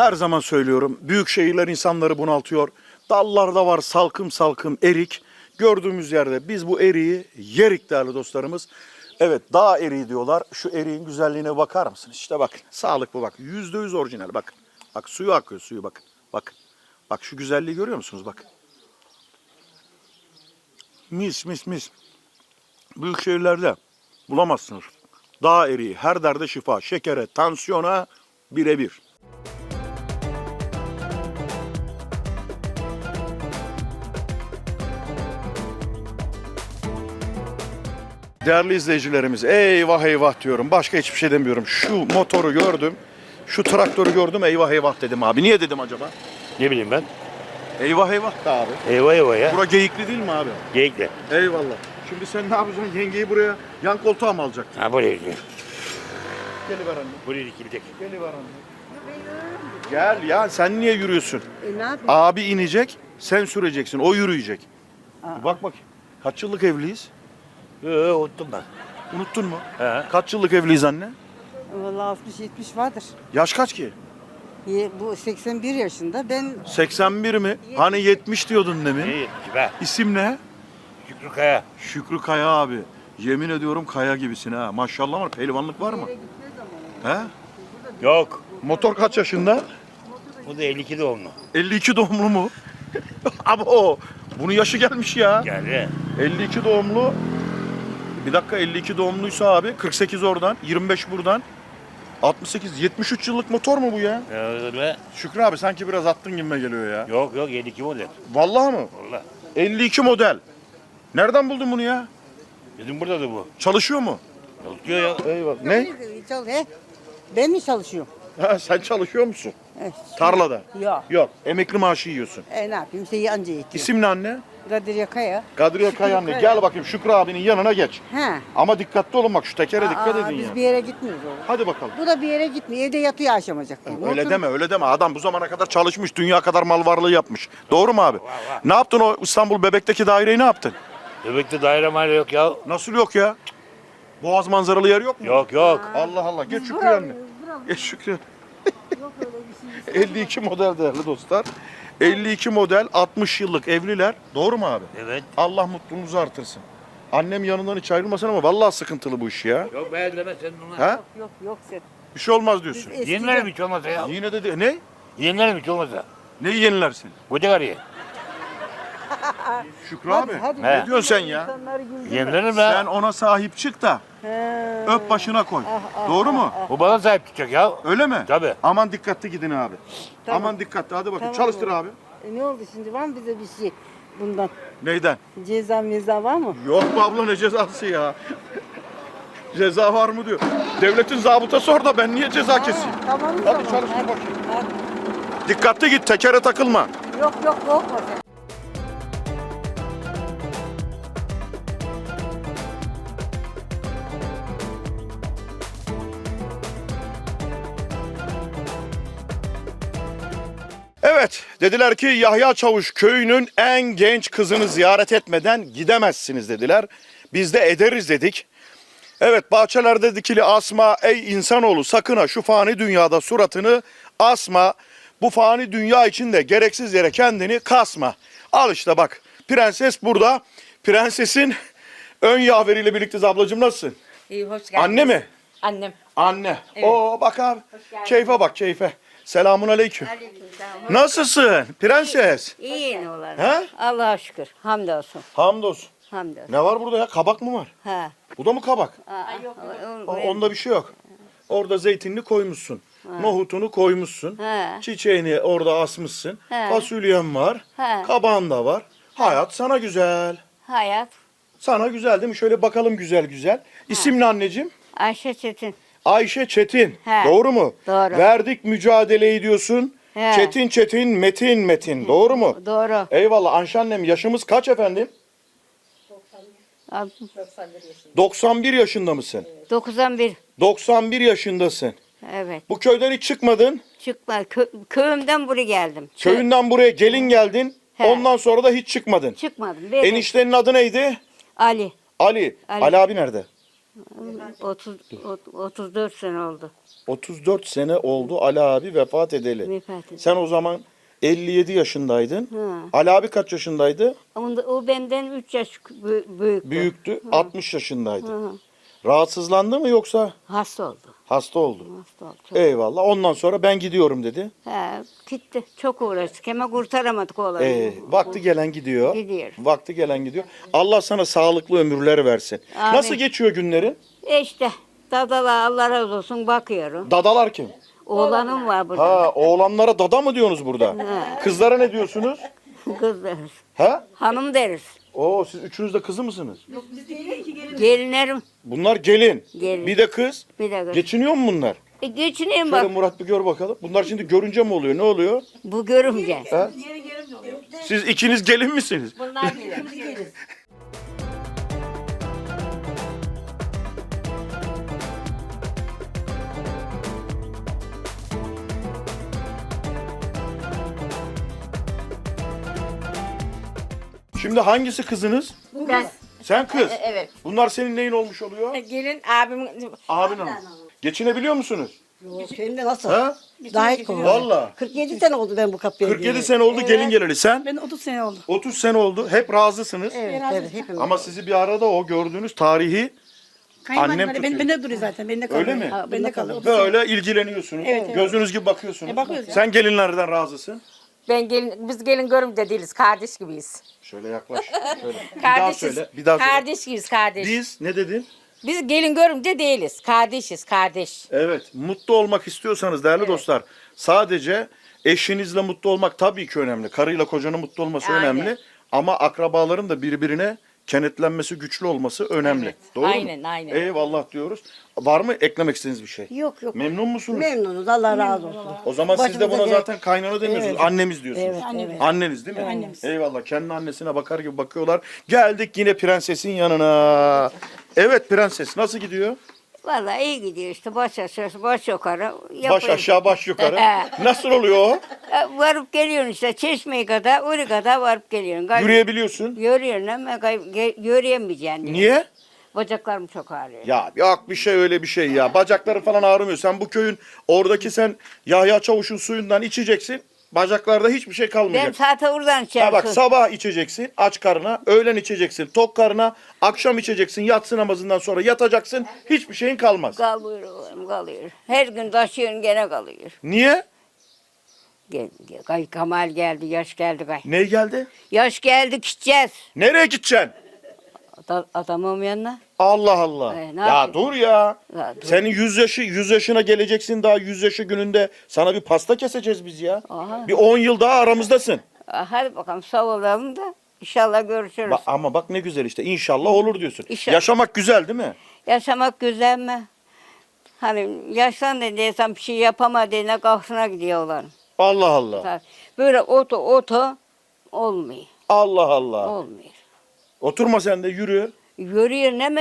Her zaman söylüyorum. Büyük şehirler insanları bunaltıyor. Dallarda var salkım salkım erik. Gördüğümüz yerde biz bu eriği yerik değerli dostlarımız. Evet dağ eriği diyorlar. Şu eriğin güzelliğine bakar mısınız? İşte bakın sağlıklı bak. Yüzde yüz orijinal bakın. Bak suyu akıyor suyu bakın. Bakın. Bak şu güzelliği görüyor musunuz? Bakın. Mis mis mis. Büyük şehirlerde bulamazsınız. Dağ eriği her derde şifa. Şekere, tansiyona birebir. Değerli izleyicilerimiz eyvah eyvah diyorum. Başka hiçbir şey demiyorum. Şu motoru gördüm. Şu traktörü gördüm eyvah eyvah dedim abi. Niye dedim acaba? Ne bileyim ben. Eyvah eyvah da abi. Eyvah eyvah ya. Bura geyikli değil mi abi? Geyikle. Eyvallah. Şimdi sen ne yapacaksın? Yengeyi buraya yan koltuğa mı alacaksın? Ha buraya gidiyor. Geliver anne. Buraya dikilecek. Geliver anne. Gel ya sen niye yürüyorsun? E ne yapayım? Abi inecek, sen süreceksin. O yürüyecek. Bir bak bakayım. Kaç yıllık evliyiz? Ee, unuttum ben. Unuttun mu? He. Kaç yıllık evliyiz anne? Vallahi 60-70 vardır. Yaş kaç ki? Ye- Bu 81 yaşında. Ben 81 mi? Hani 70 diyordun demin. yetmiş be? İsim ne? Şükrü Kaya. Şükrü Kaya abi. Yemin ediyorum Kaya gibisin ha. Maşallah var. Pehlivanlık var mı? He? Yok. Motor kaç yaşında? Bu da 52 doğumlu. 52 doğumlu mu? Ama o. Bunun yaşı gelmiş ya. Geldi. 52 doğumlu. Bir dakika 52 doğumluysa abi 48 oradan 25 buradan 68 73 yıllık motor mu bu ya? Be. Şükrü abi sanki biraz attın gibime geliyor ya. Yok yok 52 model. Vallahi mı? Valla. 52 model. Nereden buldun bunu ya? Bizim burada da bu. Çalışıyor mu? Çalışıyor ya. Eyvallah. Ne? Çal, he? Ben mi çalışıyorum? Ha, sen çalışıyor musun? Eh, Tarlada. Yok. Yok. Emekli maaşı yiyorsun. E ne yapayım? Şey anca yetiyor. İsim ne anne? Kadriye Kaya. Kadriye Kaya anne. Kaya. Gel bakayım Şükrü abinin yanına geç. He. Ama dikkatli olun bak şu tekere dikkat Aa, edin biz ya. bir yere gitmiyoruz oğlum. Hadi bakalım. Bu da bir yere gitmiyor. Evde yatıyor aşamacak. Öyle deme öyle deme. Adam bu zamana kadar çalışmış. Dünya kadar mal varlığı yapmış. Doğru mu abi? Ne yaptın o İstanbul Bebek'teki daireyi ne yaptın? Bebekte daire mahalle yok ya. Nasıl yok ya? Boğaz manzaralı yer yok mu? Yok yok. Allah Allah. Geç Şükrü anne. Geç Şükrü. Yok öyle bir şey. 52 model değerli dostlar. 52 model 60 yıllık evliler. Doğru mu abi? Evet. Allah mutluluğunuzu artırsın. Annem yanından hiç ayrılmasın ama vallahi sıkıntılı bu iş ya. Yok be deme sen ona. Ha? Yok yok sen. Bir şey olmaz diyorsun. Biz Yenilerim hiç olmazsa ya. Yine de, de ne? Yenilerim hiç olmazsa. Neyi yenilersin? Koca karıyı. Şükrü Hadi, abi. hadi. Ne diyorsun sen ya? İnsanları güldürme. Yenilerim Sen be. ona sahip çık da He. öp başına koy. Doğru mu? Bu bana sahip çıkacak ya. Öyle mi? Tabii. Aman dikkatli gidin abi. Tamam. Aman dikkatli hadi bakayım. Tamam Çalıştır abi. E ne oldu şimdi? Var mı bize bir şey bundan? Neyden? Ceza meza var mı? Yok mu abla ne cezası ya? Ceza var mı diyor. Devletin zabıtası orada ben niye ceza keseyim? Tamam o Hadi zaman. çalıştır bakayım. hadi. Dikkatli git tekere takılma. Yok yok korkma sen. Evet dediler ki Yahya Çavuş köyünün en genç kızını ziyaret etmeden gidemezsiniz dediler. Biz de ederiz dedik. Evet bahçelerde dikili asma ey insanoğlu sakın ha şu fani dünyada suratını asma. Bu fani dünya içinde gereksiz yere kendini kasma. Al işte bak prenses burada. Prensesin ön yaveriyle birlikteyiz ablacığım nasılsın? İyi hoş geldin. Anne mi? Annem. Anne. Evet. Oo bak abi. Keyfe bak keyfe. Selamun aleyküm. Nasılsın prenses? İyi ne olalım. He? Allah'a şükür. Hamdolsun. Hamdolsun. Hamdolsun. Ne var burada ya? Kabak mı var? Ha. Bu da mı kabak? Aa, O- onda bir şey yok. Orada zeytinini koymuşsun. Nohutunu koymuşsun. He. Çiçeğini orada asmışsın. He. Fasulyen var. He. Kabağın da var. Hayat sana güzel. Hayat. Sana güzel değil mi? Şöyle bakalım güzel güzel. İsim ne anneciğim? Ayşe Çetin. Ayşe Çetin. He. Doğru mu? Doğru. Verdik mücadeleyi diyorsun. He. Çetin Çetin Metin Metin. Doğru mu? Doğru. Eyvallah Anşe annem yaşımız kaç efendim? Aa, 91 yaşında mısın? 91. 91 yaşındasın. Evet. Bu köyden hiç çıkmadın. Çıkma. Kö- köyümden buraya geldim. Köyünden buraya gelin geldin. He. Ondan sonra da hiç çıkmadın. Çıkmadım. Bebek. Eniştenin adı neydi? Ali. Ali. Ali, Ali. abi nerede? 30, ot- 34 sene oldu. 34 sene oldu Ali abi vefat edeli. Vefat etti. Sen o zaman 57 yaşındaydın. Hı. Ali abi kaç yaşındaydı? Onda, o benden 3 yaş bü- büyüktü. Büyüktü. 60 yaşındaydı. Hı. Rahatsızlandı mı yoksa Hasta oldu. Hasta oldu? Hasta oldu. Çok. Eyvallah. Ondan sonra ben gidiyorum dedi. He, gitti. Çok uğraştık ama kurtaramadık oğlanı. Ee, vakti gelen gidiyor. Gidiyor. Vakti gelen gidiyor. Allah sana sağlıklı ömürler versin. Amin. Nasıl geçiyor günlerin? E işte dadala Allah razı olsun bakıyorum. Dadalar kim? Oğlanım var burada. Ha, oğlanlara dada mı diyorsunuz burada? Kızlara ne diyorsunuz? Kız deriz. Ha? Hanım deriz. Oo siz üçünüz de kızı mısınız? Gelinlerim. Bunlar gelin. Gelin. Bir de kız. Bir de kız. Geçiniyor mu bunlar? E, geçineyim Şöyle bak. Murat bir gör bakalım. Bunlar şimdi görünce mi oluyor? Ne oluyor? Bu görümce. Ha? Siz ikiniz gelin misiniz? Bunlar gelin. Şimdi hangisi kızınız? Ben Sen kız. evet. Bunlar senin neyin olmuş oluyor? gelin abim Abin hanım. Geçinebiliyor musunuz? Hem de nasıl? Ha? Daha kolay. Valla. 47 sene oldu ben bu kapıya 47 gireli. sene oldu gelin geleli. Sen Ben 30 sene oldu. 30 sene oldu. Hep razısınız. Evet, evet hepimiz. Ama sizi bir arada o gördüğünüz tarihi Annem ben, tutuyor. bende duruyor zaten. Bende kalıyor. Öyle mi? Ha, bende kalıyor. 30 böyle ilgileniyorsunuz. Evet, evet. Gözünüz gibi bakıyorsunuz. E, bakıyoruz ya. Sen gelinlerden razısın. Ben gelin biz gelin görümce değiliz kardeş gibiyiz. Şöyle yaklaş. Şöyle. Bir daha Kardeşiz. söyle. Bir daha söyle. kardeş gibiyiz kardeş. Biz, Biz ne dedin? gelin görümce değiliz. Kardeşiz kardeş. Evet, mutlu olmak istiyorsanız değerli dostlar, sadece eşinizle mutlu olmak tabii ki önemli. Karıyla kocanın mutlu olması Aynen. önemli. Ama akrabaların da birbirine kenetlenmesi, güçlü olması önemli. Evet, Doğru mu? aynen, aynen. Eyvallah diyoruz. Var mı eklemek istediğiniz bir şey? Yok yok. Memnun musunuz? Memnunuz. Allah razı olsun. O zaman siz de Başımıza buna gel- zaten kaynana demiyorsunuz. Evet. Annemiz diyorsunuz. Evet, evet. Anneniz değil mi? Eyvallah. Kendi annesine bakar gibi bakıyorlar. Geldik yine prensesin yanına. Evet prenses nasıl gidiyor? Vallahi iyi gidiyor işte. Baş aşağı, baş yukarı. Baş yapayım. aşağı baş yukarı. Nasıl oluyor o? E, Varıp geliyorsun işte. Çeşmeye kadar, oraya kadar varıp geliyorsun. Gay- Yürüyebiliyorsun. Yürüyorsun ama gay- ge- yürüyemeyeceksin. diye. Niye? Bacaklarım çok ağrıyor. Ya yok bir şey öyle bir şey ya. Bacakları falan ağrımıyor. Sen bu köyün oradaki sen Yahya Çavuş'un suyundan içeceksin. Bacaklarda hiçbir şey Ben kalmayacak. zaten oradan Ha içerim. bak sabah içeceksin aç karnına, öğlen içeceksin tok karnına, akşam içeceksin yatsı namazından sonra yatacaksın. Hiçbir şeyin kalmaz. Kalıyor oğlum kalıyor. Her gün taşıyorsun gene kalıyor. Niye? Gel, gel, Kamal geldi, yaş geldi gay. Ne geldi? Yaş geldi gideceğiz. Nereye gideceksin? Ada- Adamım yanına. Allah Allah. E, ne ya yapayım? dur ya. Ya dur. Senin yüz yaşı yüz yaşına geleceksin daha yüz yaşı gününde sana bir pasta keseceğiz biz ya. Aha. Bir 10 yıl daha aramızdasın. Ah, Hadi bakalım sağ olalım da inşallah görüşürüz. Ba- ama bak ne güzel işte inşallah olur diyorsun. İnşallah. Yaşamak güzel değil mi? Yaşamak güzel mi? Hani yaşlan diyorsam bir şey yapamadığına kalsına gidiyorlar. Allah Allah. Böyle oto oto olmuyor. Allah Allah. Olmuyor. Oturma sen de yürü. Yürüyorsun ama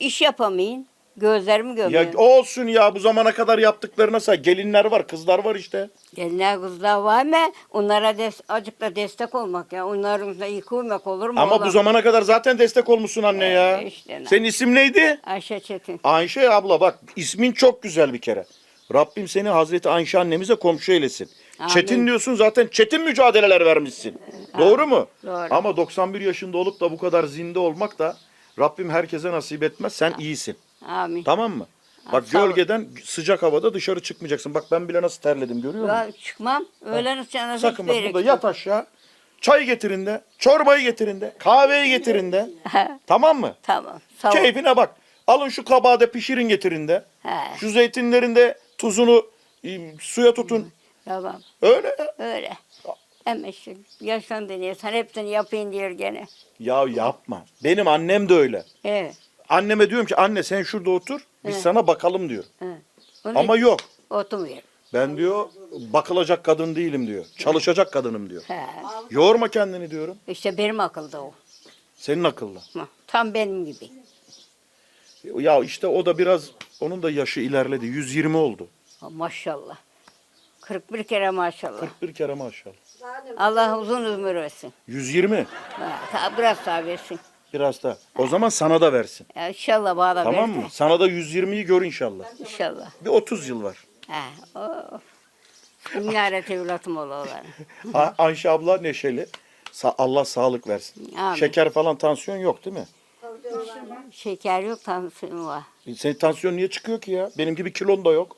iş yapamayın. Gözlerimi Ya görmüyor. olsun ya bu zamana kadar yaptıklarına say. Gelinler var, kızlar var işte. Gelinler kızlar var mı? Onlara des azıcık da destek olmak ya. Onların da yıkılmak olur mu? Ama oğlum? bu zamana kadar zaten destek olmuşsun anne ya. işte ne. Senin isim neydi? Ayşe Çetin. Ayşe abla bak ismin çok güzel bir kere. Rabbim seni Hazreti Ayşe annemize komşu eylesin. Amin. Çetin diyorsun zaten çetin mücadeleler vermişsin. Doğru mu? Doğru. Ama 91 yaşında olup da bu kadar zinde olmak da Rabbim herkese nasip etmez. Sen iyisin. Amin. Tamam mı? Bak sağ ol. gölgeden sıcak havada dışarı çıkmayacaksın. Bak ben bile nasıl terledim görüyor musun? Ya çıkmam. Öğlen sonra Sakın bak burada yat aşağı. Çay getirin de, çorbayı getirin de, kahveyi getirin de. tamam mı? Tamam. Sağ ol. Keyfine bak. Alın şu kabağı da pişirin getirin de. He. Şu zeytinlerin de tuzunu e, suya tutun. Tamam. Öyle. ya. Öyle. Ama işte yaşlan deniyor. Sen hepsini yapayım diyor gene. Ya yapma. Benim annem de öyle. Evet. Anneme diyorum ki anne sen şurada otur. Biz sana bakalım diyor. evet. Ama yok. oturmuyor. Ben diyor bakılacak kadın değilim diyor. Çalışacak kadınım diyor. He. Yorma kendini diyorum. İşte benim akılda o. Senin akılla. Hı, Tam benim gibi. Ya işte o da biraz onun da yaşı ilerledi. 120 oldu. Ha, Maşallah. 41 kere maşallah. 41 kere maşallah. Allah uzun ömür versin. 120. Ha, biraz daha versin. Biraz da. O zaman sana da versin. Ya inşallah bana Tamam ver de. mı? Sana da 120'yi gör inşallah. İnşallah. Bir 30 yıl var. He, of. Minaret evlatım olanlar. A- Ayşe abla neşeli. Sa- Allah sağlık versin. Amin. Şeker falan tansiyon yok değil mi? Şeker yok, tansiyon var. E, Senin tansiyon niye çıkıyor ki ya? Benim gibi kilon da yok.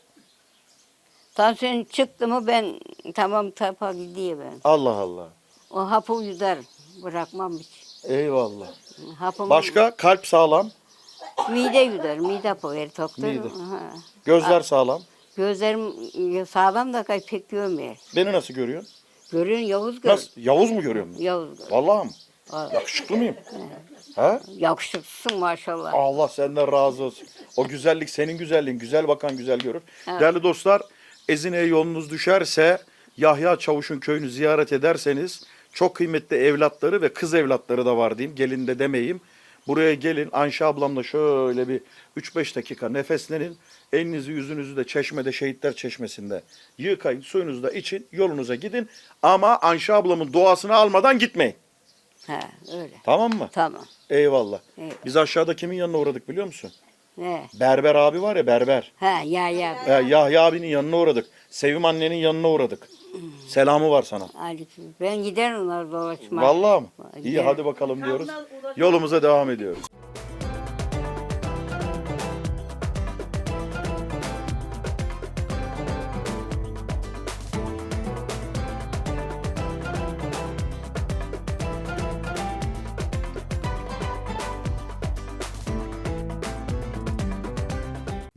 Tansiyon çıktı mı ben tamam tapa gidiyor ben. Allah Allah. O hapı yudarım. Bırakmam hiç. Eyvallah. Hapımı, Başka kalp sağlam, Mide yudarım. Mide verir doktor. Mide. Ha. gözler sağlam. Gözlerim sağlam da kay pek görmüyor. Beni nasıl görüyorsun? Görüyorsun Yavuz gör. Nasıl? Yavuz mu görüyorsun? Yavuz gör. Vallahi mı? Vallahi. Yakışıklı mıyım? Ha? Yakışıklısın maşallah. Allah senden razı olsun. O güzellik senin güzelliğin. Güzel bakan güzel görür. Evet. Değerli dostlar, Ezine'ye yolunuz düşerse Yahya Çavuş'un köyünü ziyaret ederseniz çok kıymetli evlatları ve kız evlatları da var diyeyim. Gelin de demeyeyim. Buraya gelin Ayşe ablamla şöyle bir 3-5 dakika nefeslenin. Elinizi yüzünüzü de çeşmede şehitler çeşmesinde yıkayın suyunuzu da için yolunuza gidin. Ama Ayşe ablamın duasını almadan gitmeyin. Ha, öyle. Tamam mı? Tamam. Eyvallah. Evet. Biz aşağıda kimin yanına uğradık biliyor musun? Berber abi var ya berber. Ha ya ya. Ee, Yahya abinin yanına uğradık. Sevim annenin yanına uğradık. Selamı var sana. Aleyküm. Ben giderim onlar dolaşmaya. Vallahi mı? Vallahi İyi giderim. hadi bakalım diyoruz. Yolumuza devam ediyoruz.